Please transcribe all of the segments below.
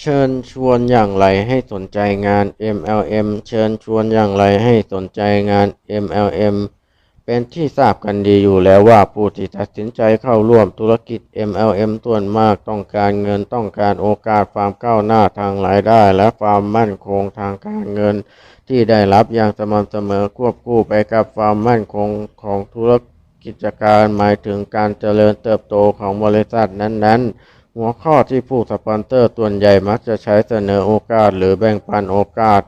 เชิญชวนอย่างไรให้สนใจงาน MLM เชิญชวนอย่างไรให้สนใจงาน MLM เป็นที่ทราบกันดีอยู่แล้วว่าผู้ที่ตัดสินใจเข้าร่วมธุรกิจ MLM ส่วนมากต้องการเงินต้องการโอกาสความก้าวหน้าทางรายได้ และความมั่นคงทางการเงิน ที่ได้รับอย่างสม่ำเสมอควบคู่ไปกับความมั่นคงของธุรกิจการหมายถึงการเจริญเติบโตของบริษัทนั้นๆ หัวข้อที่ผู้สปอนเซอร์ส่วนใหญ่มักจะใช้เสนอโอกาสหรือแบ่งปันโอกาส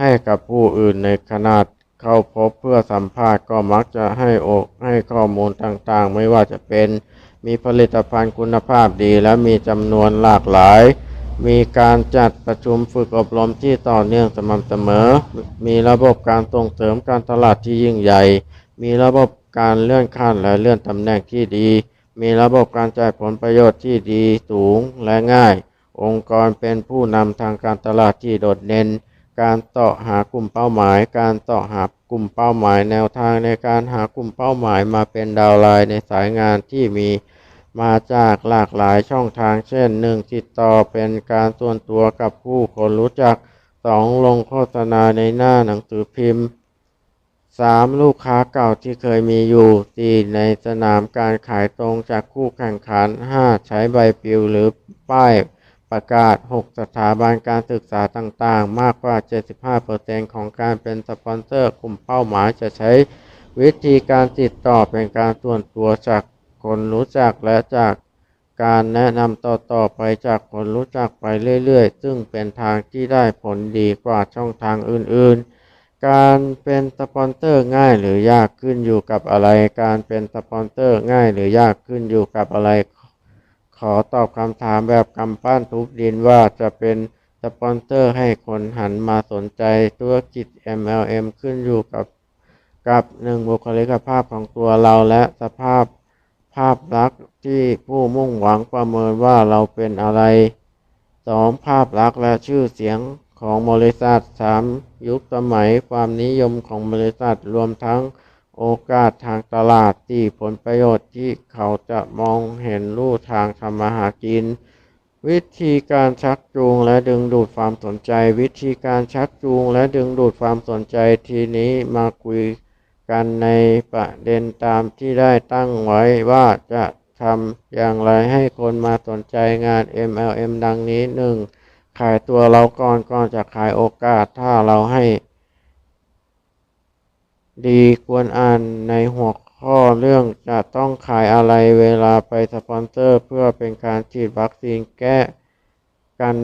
ให้กับผู้อื่นในขนาดเข้าพบเพื่อสัมภาษณ์ก็มักจะให้อกให้ข้อมูลต่างๆ ไม่ว่าจะเป็น มีผลิตภัณฑ์คุณภาพดีและมีจำนวนหลากหลาย มีการจัดประชุมฝึกอบรมที่ต่อเนื่องสม่ำเสมอ มีระบบการส่งเสริมการตลาดที่ยิ่งใหญ่ มีระบบการเลื่อนขั้นและเลื่อนตำแหน่งที่ดี มีระบบการจ่ายผลประโยชน์ที่ดีสูงและง่าย องค์กรเป็นผู้นำทางการตลาดที่โดดเด่นการเสาะหากลุ่มเป้าหมาย การเสาะหากลุ่มเป้าหมายแนวทางในการหากลุ่มเป้าหมายมาเป็นดาวไลน์ในสายงานที่มีมาจากหลากหลายช่องทาง เช่น 1. ติดต่อเป็นการส่วนตัวกับผู้คนรู้จัก 2. ลงโฆษณาในหน้าหนังสือพิมพ์ 3. ลูกค้าเก่าที่เคยมีอยู่ 4. ในสนามการขายตรงจากคู่แข่งขัน 5. ใช้ใบปลิวหรือป้ายประกาศ 6. สถาบันการศึกษาต่างๆ มากกว่า 75%ของการเป็นสปอนเซอร์กลุ่มเป้าหมายจะใช้วิธีการติดต่อเป็นการส่วนตัวจากคนรู้จักและจากการแนะนำต่อๆไปจากคนรู้จักไปเรื่อยๆ ซึ่งเป็นทางที่ได้ผลดีกว่าช่องทางอื่นๆ การเป็นสปอนเซอร์ง่ายหรือยากขึ้นอยู่กับอะไร การเป็นสปอนเซอร์ง่ายหรือยากขึ้นอยู่กับอะไร ขอตอบคำถามแบบกำปั้นทุบดินว่าจะเป็นสปอนเซอร์ให้คนหันมาสนใจธุรกิจ MLM ขึ้นอยู่กับกับหนึ่งบุคลิกภาพของตัวเราและสภาพภาพลักษณ์ที่ผู้มุ่งหวังประเมินว่าเราเป็นอะไร 2. ภาพลักษณ์และชื่อเสียง ของบริษัท 3. ยุคสมัยความนิยมของบริษัทรวมทั้งโอกาสทางตลาดที่ผลประโยชน์ที่เขาจะมองเห็นรูทางทำมาหากิน วิธีการชักจูงและดึงดูดความสนใจ วิธีการชักจูงและดึงดูดความสนใจทีนี้มาคุยกันในประเด็นตามที่ได้ตั้งไว้ว่าจะทำอย่างไรให้คนมาสนใจงาน MLM ดังนี้ 1. ขายตัวเราก่อนก่อนจะขายโอกาสถ้าเราให้ ดีควรอ่านในหัวข้อเรื่องจะต้องขายอะไรเวลาไปสปอนเซอร์ เพื่อเป็นการฉีดวัคซีนแก้กัน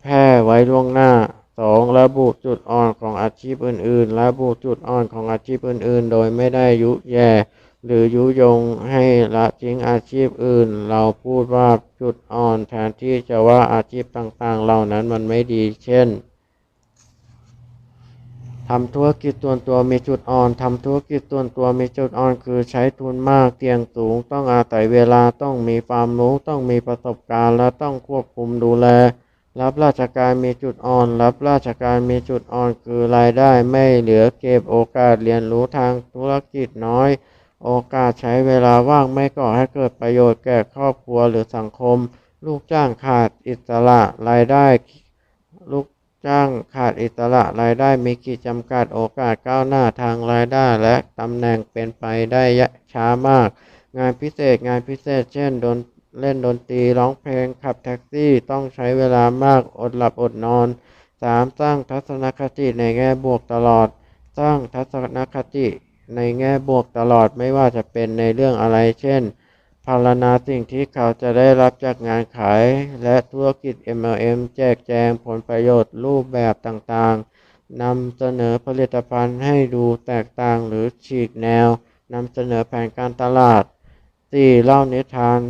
แพร่ไว้ล่วงหน้า 2. ระบุจุดอ่อนของอาชีพอื่น ๆ ระบุจุดอ่อนของอาชีพอื่น ๆ โดยไม่ได้ยุแย่ หรือยุยงให้ละทิ้งอาชีพอื่น เราพูดว่าจุดอ่อนแทนที่จะว่าอาชีพต่างๆ เหล่านั้นมันไม่ดี เช่นทำธุรกิจส่วนตัวมีจุดอ่อนทำธุรกิจส่วนตัวมีจุดอ่อน คือใช้ทุนมากเสี่ยงสูง ต้องอาศัยเวลาต้องมีความรู้ต้องมีประสบการณ์ และต้องควบคุมดูแล รับราชการมีจุดอ่อน รับราชการมีจุดอ่อน คือรายได้ไม่เหลือเก็บโอกาสเรียนรู้ทางธุรกิจน้อย โอกาสใช้เวลาว่างไม่ก่อให้เกิดประโยชน์แก่ครอบครัวหรือสังคม ลูกจ้างขาดอิสระรายได้ ลูกจ้างขาดอิสระรายได้มีขีดจำกัดโอกาสก้าวหน้าทางรายได้และตำแหน่งเป็นไปได้ช้ามาก งานพิเศษงานพิเศษ เช่นดนเล่นดนตรีร้องเพลงขับแท็กซี่ต้องใช้เวลามากอดหลับอดนอน 3. สร้างทัศนคติในแง่บวกตลอด สร้างทัศนคติ ในแง่บวกตลอดไม่ว่าจะเป็นในเรื่องอะไร เช่น พารณนาสิ่งที่เขาจะได้รับจากงานขาย และธุรกิจ MLM แจกแจงผลประโยชน์รูปแบบต่างๆนำเสนอผลิตภัณฑ์ให้ดูแตกต่างหรือฉีกแนวนำเสนอแผนการตลาด 4. เล่านิทาน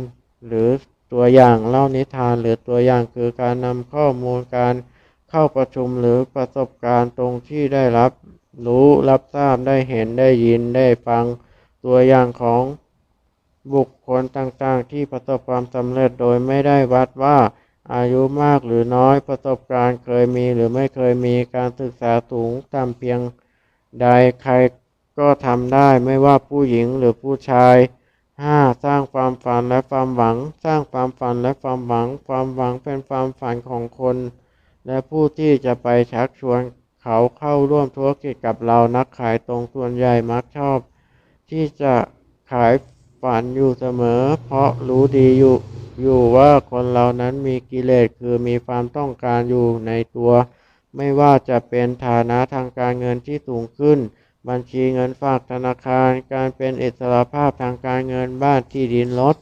หรือตัวอย่างเล่านิทานหรือตัวอย่างคือการนำข้อมูลการเข้าประชุมหรือประสบการณ์ตรงที่ได้รับ รู้รับทราบได้เห็นได้ยินได้ฟังตัวอย่างของบุคคลต่างๆ ที่ประสบความสำเร็จโดยไม่ได้วัดว่าอายุมากหรือน้อยประสบการณ์เคยมีหรือไม่เคยมีการศึกษาสูงต่ำเพียงใดใครก็ทำได้ไม่ว่าผู้หญิงหรือผู้ชายห้าสร้างความฝันและความหวัง สร้างความฝันและความหวัง ความหวังเป็นความฝันของคน และผู้ที่จะไปชักชวน เขาเข้าร่วมธุรกิจกับเรานักขายตรงส่วนใหญ่มักชอบ ที่จะขายฝันอยู่เสมอ เพราะรู้ดีอยู่อยู่ว่าคนเรานั้นมีกิเลสคือมีความต้องการอยู่ในตัว ไม่ว่าจะเป็นฐานะทางการเงินที่สูงขึ้น บัญชีเงินฝากธนาคาร การเป็นอิสระภาพทางการเงินบ้านที่ดินรถ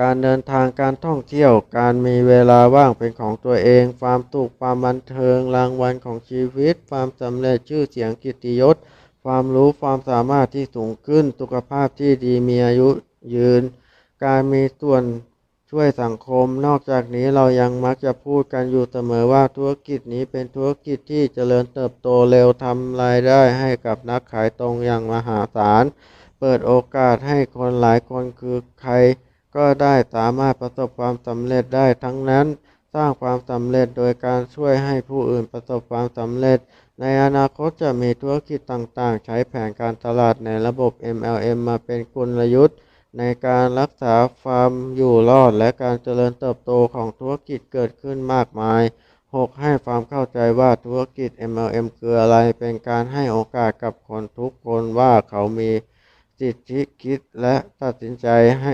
การเดินทางการท่องเที่ยว การมีเวลาว่างเป็นของตัวเอง ความสุขความบันเทิงรางวัลของชีวิต ความสำเร็จชื่อเสียงกิตติยศ ความรู้ความสามารถที่สูงขึ้น สุขภาพที่ดีมีอายุยืน การมีส่วนช่วยสังคม นอกจากนี้เรายังมักจะพูดกันอยู่เสมอว่าธุรกิจนี้เป็นธุรกิจที่เจริญเติบโตเร็วทำรายได้ให้กับนักขายตรงอย่างมหาศาล เปิดโอกาสให้คนหลายคนคือใคร ก็ได้สามารถประสบความสำเร็จได้ทั้งนั้น สร้างความสำเร็จโดยการช่วยให้ผู้อื่นประสบความสำเร็จ ในอนาคตจะมีธุรกิจต่างๆ ใช้แผนการตลาดในระบบ MLM มาเป็นกลยุทธ์ ในการรักษาความอยู่รอดและการเจริญเติบโตของธุรกิจเกิดขึ้นมากมาย 6. ให้ความเข้าใจว่าธุรกิจ MLM คืออะไร เป็นการให้โอกาสกับคนทุกคนว่าเขามีสิทธิคิดและตัดสินใจให้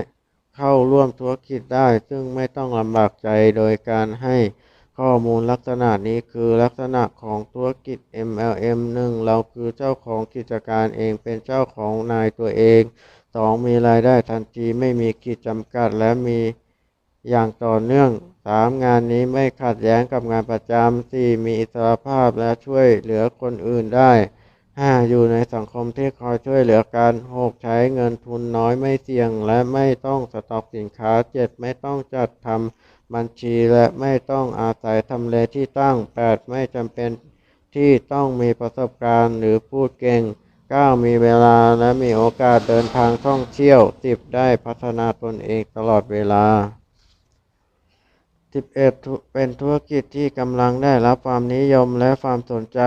เข้าร่วมธุรกิจได้ ซึ่งไม่ต้องลำบากใจโดยการให้ข้อมูลลักษณะนี้คือลักษณะของธุรกิจ MLM 1. เราคือเจ้าของกิจการเองเป็นเจ้าของนายตัวเอง 2. มีรายได้ทันทีไม่มีขีดจำกัดและมีอย่างต่อเนื่อง 3. งานนี้ไม่ขัดแย้งกับงานประจำ 4. มีอิสรภาพและช่วยเหลือคนอื่นได้ 5. อยู่ในสังคมที่คอยช่วยเหลือกัน 6. ใช้เงินทุนน้อยไม่เสี่ยง และไม่ต้องสต็อกสินค้า 7. ไม่ต้องจัดทำบัญชีและไม่ต้องอาศัยทำเลที่ตั้ง 8. ไม่จำเป็นที่ต้องมีประสบการณ์หรือพูดเก่ง 9. มีเวลาและมีโอกาสเดินทางท่องเที่ยว 10. ได้พัฒนาตนเองตลอดเวลา 11. เป็นธุรกิจที่กำลังได้รับความนิยมและความสนใจ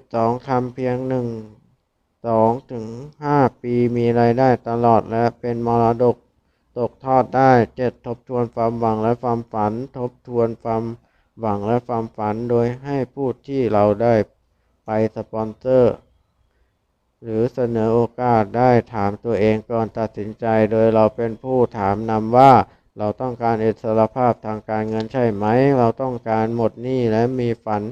12. ทำเพียง 1 2 ถึง 5 ปีมีรายได้ตลอดและเป็นมรดกตกทอดได้ 7. ทบทวนความหวังและความฝัน ทบทวนความหวังและความฝันโดยให้ผู้ที่เราได้ไปสปอนเซอร์ หรือเสนอโอกาสได้ถามตัวเองก่อนตัดสินใจ โดยเราเป็นผู้ถามนำว่า เราต้องการอิสรภาพทางการเงินใช่ไหม เราต้องการหมดหนี้และมีฝัน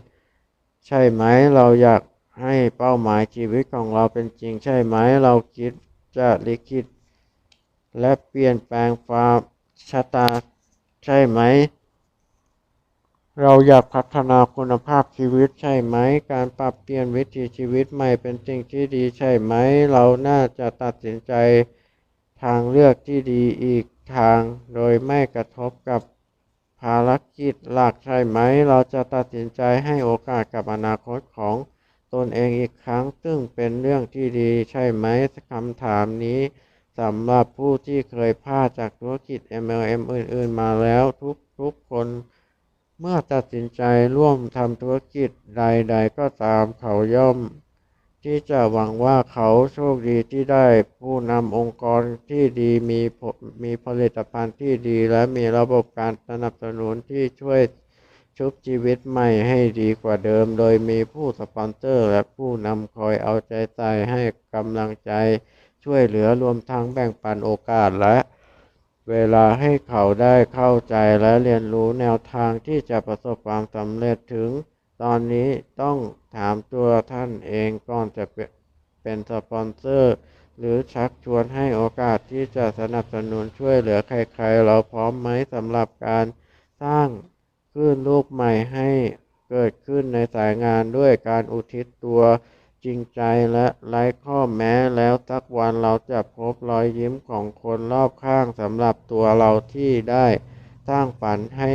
ใช่ไหม เราอยากให้เป้าหมายชีวิตของเราเป็นจริงใช่ไหม เราคิดจะลิขิตและเปลี่ยนแปลงความชะตาใช่ไหม เราอยากพัฒนาคุณภาพชีวิตใช่ไหม การปรับเปลี่ยนวิถีชีวิตใหม่เป็นสิ่งที่ดีใช่ไหม เราน่าจะตัดสินใจทางเลือกที่ดีอีก ทางโดยไม่กระทบกับภารกิจหลักใช่ไหม เราจะตัดสินใจให้โอกาสกับอนาคตของตนเองอีกครั้ง ซึ่งเป็นเรื่องที่ดีใช่ไหมคำถามนี้สำหรับผู้ที่เคยพลาดจากธุรกิจ MLM อื่น ๆ มาแล้วทุกๆคน เมื่อตัดสินใจร่วมทำธุรกิจใด ๆ ก็ตามเขาย่อม ที่จะหวังว่าเขาโชคดีที่ได้ผู้นำองค์กรที่ดีมีมีผลิตภัณฑ์ที่ดี และมีระบบการสนับสนุนที่ช่วยชุบชีวิตใหม่ให้ดีกว่าเดิม โดยมีผู้สปอนเซอร์และผู้นำคอยเอาใจใส่ให้กำลังใจช่วยเหลือรวมทั้งแบ่งปันโอกาสและเวลาให้เขาได้เข้าใจและเรียนรู้แนวทางที่จะประสบความสำเร็จถึง ตอนนี้ต้องถามตัวท่านเองก่อนจะเป็นสปอนเซอร์ หรือชักชวนให้โอกาสที่จะสนับสนุนช่วยเหลือใครๆ เราพร้อมไหมสำหรับการสร้างคลื่นลูกใหม่ให้เกิดขึ้นในสายงานด้วยการอุทิศตัวจริงใจและไร้ข้อแม้แล้วสักวันเราจะพบรอยยิ้มของคนรอบข้างสำหรับตัวเราที่ได้สร้างฝันให้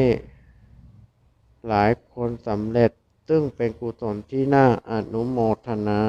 หลายคนสำเร็จ ซึ่งเป็นกุศลที่น่าอนุโมทนา